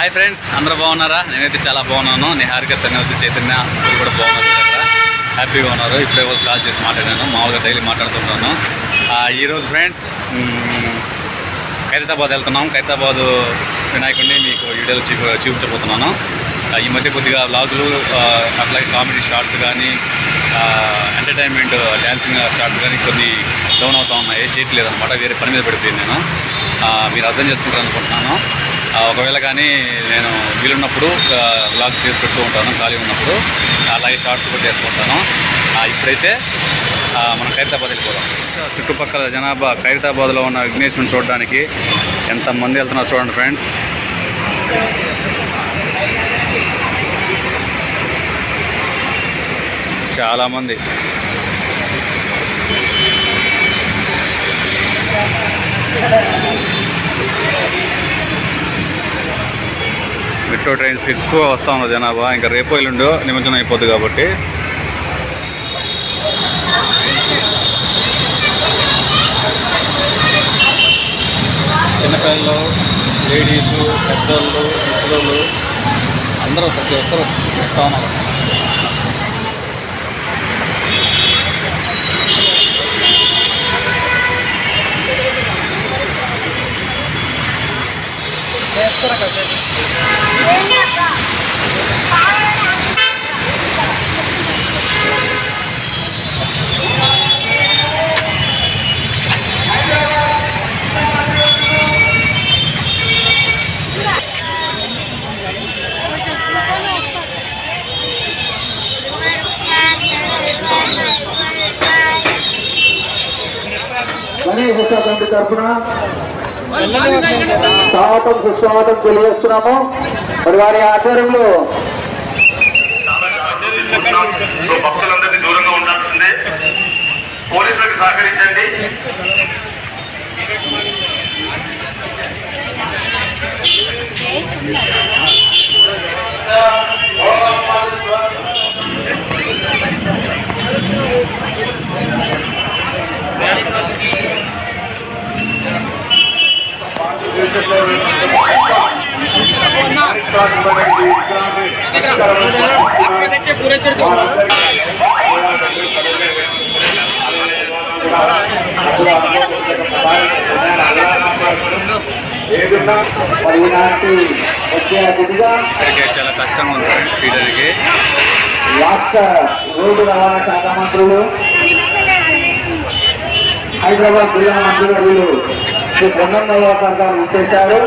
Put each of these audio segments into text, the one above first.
Hi friends అందరూ బాగున్నారా? నేనైతే చాలా బాగున్నాను. నిహారిక తనవతి చైతన్య అందరూ కూడా బాగున్నారు కదా? హ్యాపీగా ఉన్నారు. ఇప్పుడే వాళ్ళు కాల్ చేసి మాట్లాడాను. మామూలుగా డైలీ మాట్లాడుతుంటాను. ఈరోజు ఫ్రెండ్స్ ఖైరతాబాద్ వెళ్తున్నాం. ఖైరతాబాద్ వినాయకుడిని మీకు వీడియోలో చూపి చూపించబోతున్నాను. ఈ మధ్య కొద్దిగా వ్లాగులు అట్లాగే కామెడీ షార్ట్స్ కానీ ఎంటర్టైన్మెంట్ డ్యాన్సింగ్ షార్ట్స్ కానీ కొన్ని డౌన్ అవుతా ఉన్నాయి. చేయట్లేదు అనమాట వేరే పని మీద పడిపోయింది నేను. మీరు అర్థం చేసుకుంటారు అనుకుంటున్నాను ఒకవేళ కానీ నేను వీలున్నప్పుడు లాగ్ చేసి పెడుతూ ఉంటాను ఖాళీ ఉన్నప్పుడు. అలాగే షార్ట్స్ కూడా చేసుకుంటాను ఇప్పుడైతే మనం ఖైరతాబాద్ వెళ్ళిపోదాం. చుట్టుపక్కల జనాభా ఖైరతాబాద్లో ఉన్న విఘ్నేశ్వరుని చూడడానికి ఎంతమంది వెళ్తున్నారు చూడండి ఫ్రెండ్స్. చాలామంది మెట్రో ట్రైన్స్ ఎక్కువ వస్తూ ఉన్నారు జనాభా. ఇంకా రేపు ఎల్లుండో నిమజ్జనం అయిపోద్ది కాబట్టి. చిన్నపిల్లలు లేడీసు పెద్దోళ్ళు ముసలోళ్ళు అందరూ ప్రతి ఒక్కరు వస్తూ ఉన్నారు. గణేష్ కమిటీ తరఫున. స్వాగతం సుస్వాగతం తెలియజేస్తున్నాము. మరి వారి ఆధ్వర్యంలో సో దూరంగా ఉండాల్సిందే. పోలీసులకు సహకరించండి. ముఖ్య అతిథిగా ఇక్కడికి చాలా కష్టంగా ఉంది ఫీడర్కి రాష్ట్ర రోడ్డు రవాణా శాఖ మంత్రులు హైదరాబాద్ జిల్లా మంత్రులు శ్రీ పొన్నం నవాకర్ గారు ఇచ్చేశారు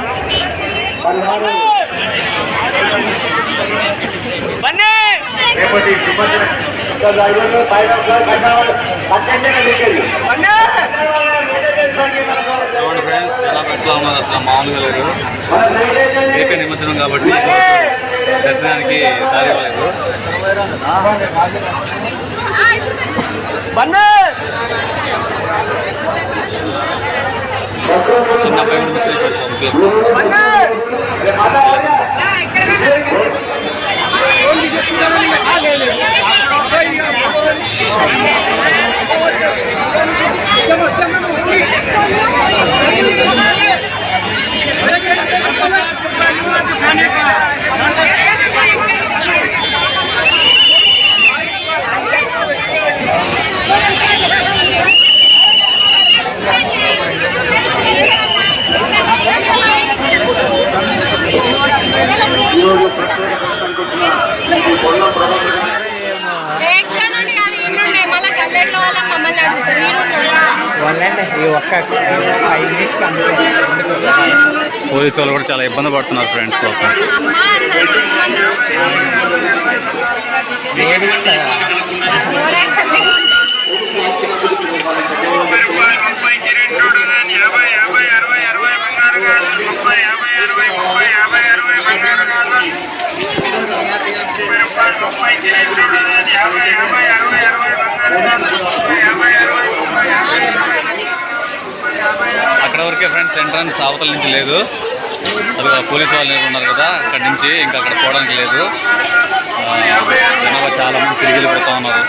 రేపటి చూడండి ఫ్రెండ్స్ చాలా పెట్లా ఉన్నారు అసలు మామూలుగా లేదు. ఏపీ నిమజ్జనం కాబట్టి దర్శనానికి దారి ఇవ్వలేదు చిన్న అబ్బాయి కూడా మిస్ అయిపోతుంది చేస్తాం ఈరోజు ప్రత్యేక దర్శనం పెట్టిన శ్రీ పొన్నం ప్రభాకర్ గారు ఎక్కడ నుండి కాదు ఈ నుండి మళ్ళీ గల్లెట్లో వాళ్ళ మమ్మల్ని అడుగుతారు ఈ నుండి వాళ్ళండి ఈ ఒక్క ఫైవ్ ఎందుకు పోలీసు వాళ్ళు కూడా చాలా ఇబ్బంది పడుతున్నారు ఫ్రెండ్స్ పాపం అక్కడ వరకే ఫ్రెండ్స్ ఎంట్రన్స్ అవతల నుంచి లేదు. అది పోలీస్ వాళ్ళు ఉన్నారు కదా అక్కడి నుంచి ఇంకా అక్కడ పోవడానికి లేదు. జనాభా చాలా మంది తిరిగి వెళ్ళిపోతా ఉన్నారు.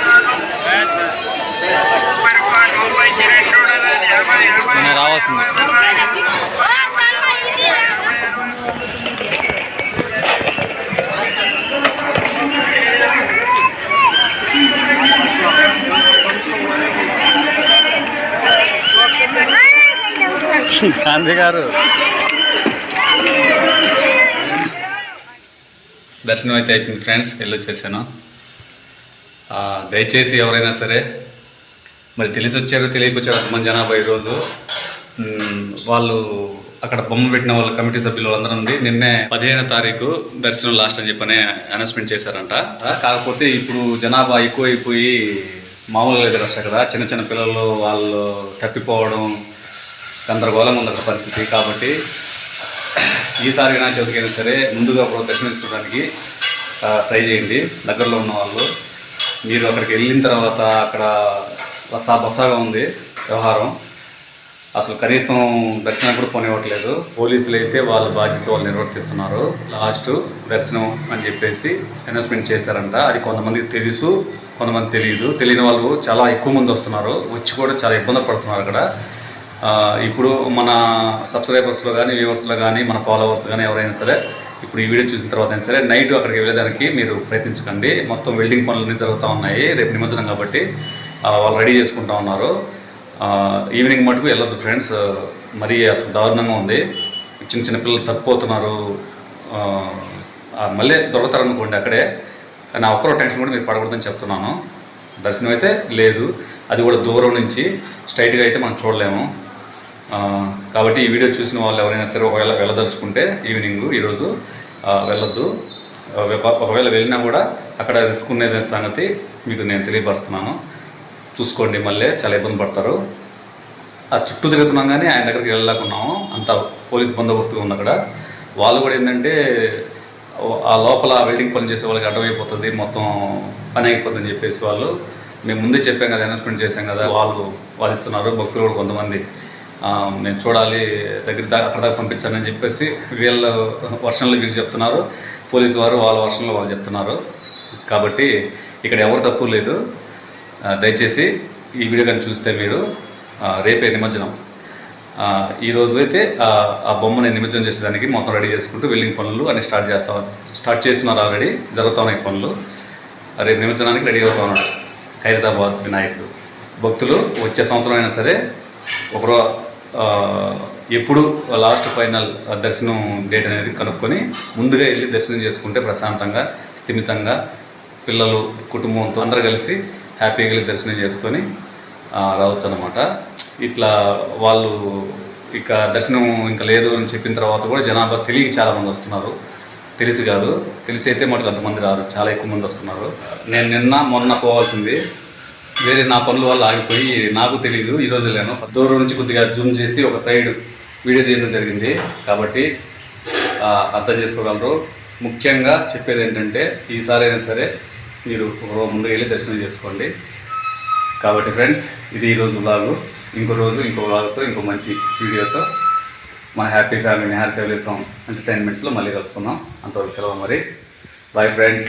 నేను రావాల్సింది. గాంధీ గారు. దర్శనం అయితే అయిపోయింది ఫ్రెండ్స్ వెళ్ళి వచ్చేసాను. దయచేసి ఎవరైనా సరే మరి తెలిసి వచ్చారో తెలియకొచ్చారు కొంతమంది జనాభా ఈరోజు. వాళ్ళు అక్కడ బొమ్మ పెట్టిన వాళ్ళ కమిటీ సభ్యులు అందరూ ఉంది. నిన్నే పదిహేను తారీఖు దర్శనం లాస్ట్ అని చెప్పని అనౌన్స్మెంట్ చేశారంట. కాకపోతే ఇప్పుడు జనాభా ఎక్కువైపోయి మామూలుగా లేదు రష్ అక్కడ చిన్న చిన్న పిల్లలు వాళ్ళు తప్పిపోవడం గందరగోళంగా ఉంది అక్కడ పరిస్థితి. కాబట్టి ఈసారి వినాయక చవితికి అయినా సరే ముందుగా ఒక దర్శనం ట్రై చేయండి. దగ్గరలో ఉన్న వాళ్ళు మీరు అక్కడికి వెళ్ళిన తర్వాత అక్కడ బసా బసాగా ఉంది వ్యవహారం. అసలు కనీసం దర్శనం కూడా పోనివ్వట్లేదు. పోలీసులు అయితే వాళ్ళ బాధ్యత వాళ్ళు నిర్వర్తిస్తున్నారు. లాస్ట్ దర్శనం అని చెప్పేసి అనౌన్స్మెంట్ చేశారంట. అది కొంతమందికి తెలుసు కొంతమంది తెలియదు. తెలియని వాళ్ళు చాలా ఎక్కువ మంది వస్తున్నారు. వచ్చి కూడా చాలా ఇబ్బంది పడుతున్నారు అక్కడ. ఇప్పుడు మన సబ్స్క్రైబర్స్లో కానీ వ్యూవర్స్లో కానీ మన ఫాలోవర్స్ కానీ ఎవరైనా సరే ఇప్పుడు ఈ వీడియో చూసిన తర్వాత అయినా సరే నైట్ అక్కడికి వెళ్ళేదానికి మీరు ప్రయత్నించకండి. మొత్తం వెల్డింగ్ పనులన్నీ జరుగుతూ ఉన్నాయి. రేపు నిమజ్జనం కాబట్టి వాళ్ళు రెడీ చేసుకుంటా ఉన్నారు. ఈవినింగ్ మటుకు వెళ్ళొద్దు ఫ్రెండ్స్. మరీ అసలు దారుణంగా ఉంది. చిన్న చిన్న పిల్లలు తప్పిపోతున్నారు. మళ్ళీ దొరుకుతారు అనుకోండి అక్కడే. నా ఒక్కరో టెన్షన్ కూడా మీరు పడకూడదని చెప్తున్నాను. దర్శనం అయితే లేదు. అది కూడా దూరం నుంచి. స్ట్రైట్గా అయితే మనం చూడలేము. కాబట్టి ఈ వీడియో చూసిన వాళ్ళు ఎవరైనా సరే ఒకవేళ వెళ్ళదలుచుకుంటే ఈవినింగ్ ఈరోజు వెళ్ళొద్దు. ఒకవేళ వెళ్ళినా కూడా అక్కడ రిస్క్ ఉండేది సంగతి మీకు నేను తెలియపరుస్తున్నాను. చూసుకోండి మళ్ళీ చాలా ఇబ్బంది పడతారు. ఆ చుట్టూ తిరుగుతున్నాం కానీ ఆయన దగ్గరికి వెళ్ళలేకున్నాము. అంత పోలీస్ బందోబస్తుగా ఉంది అక్కడ. వాళ్ళు కూడా ఏంటంటే ఆ లోపల వెల్డింగ్ పని చేసే వాళ్ళకి అడ్డమైపోతుంది మొత్తం పని అయిపోతుందని చెప్పేసి వాళ్ళు. మేము ముందే చెప్పాం కదా అనౌన్స్మెంట్ చేశాం కదా వాళ్ళు వాదిస్తున్నారు భక్తులు కూడా కొంతమంది. నేను చూడాలి దగ్గర అక్కడ దాకా పంపించానని చెప్పేసి వీళ్ళ వర్షంలో వీరు చెప్తున్నారు. పోలీసు వారు వాళ్ళ వర్షంలో వాళ్ళు చెప్తున్నారు. కాబట్టి ఇక్కడ ఎవరు తప్పు లేదు. దయచేసి ఈ వీడియో కానీ చూస్తే మీరు రేపే నిమజ్జనం. ఈ రోజు అయితే ఆ, బొమ్మని నిమజ్జనం చేసేదానికి మొత్తం రెడీ చేసుకుంటూ వెల్డింగ్ పనులు అన్ని స్టార్ట్ చేస్తా. స్టార్ట్ చేస్తున్నారు ఆల్రెడీ జరుగుతూ ఉన్నాయి పనులు. రేపు నిమజ్జనానికి రెడీ అవుతా ఉన్నాడు. ఖైరతాబాద్ వినాయకుడు. భక్తులు వచ్చే సంవత్సరం అయినా సరే ఒకరో ఎప్పుడు లాస్ట్ ఫైనల్ దర్శనం డేట్ అనేది కనుక్కొని ముందుగా వెళ్ళి దర్శనం చేసుకుంటే ప్రశాంతంగా స్థిమితంగా పిల్లలు కుటుంబంతో అందరూ కలిసి హ్యాపీగా వెళ్ళి దర్శనం చేసుకొని రావచ్చు అనమాట ఇట్లా వాళ్ళు ఇక దర్శనం ఇంకా లేదు అని చెప్పిన తర్వాత కూడా జనాభా తెలియక చాలామంది వస్తున్నారు. తెలిసి కాదు. తెలిసి అయితే మనకు అంతమంది రారు. చాలా ఎక్కువ మంది వస్తున్నారు. నేను నిన్న మొన్న పోవాల్సింది వేరే నా పనుల వల్ల ఆగిపోయి నాకు తెలియదు ఈరోజు లేను దూరం నుంచి కొద్దిగా జూమ్ చేసి ఒక సైడ్ వీడియో తీయడం జరిగింది. కాబట్టి అర్థం చేసుకోగలరు. ముఖ్యంగా చెప్పేది ఏంటంటే ఈసారి అయినా సరే మీరు ఒక ముందుకు వెళ్ళి దర్శనం చేసుకోండి. కాబట్టి ఫ్రెండ్స్ ఇది ఈరోజు వ్లాగు ఇంకో రోజు ఇంకో వ్లాగ్తో ఇంకో మంచి వీడియోతో మా happy family happy family song ఎంటర్టైన్మెంట్స్లో మళ్ళీ కలుసుకుందాం. అంతవరకు సెలవు మరి. Bye friends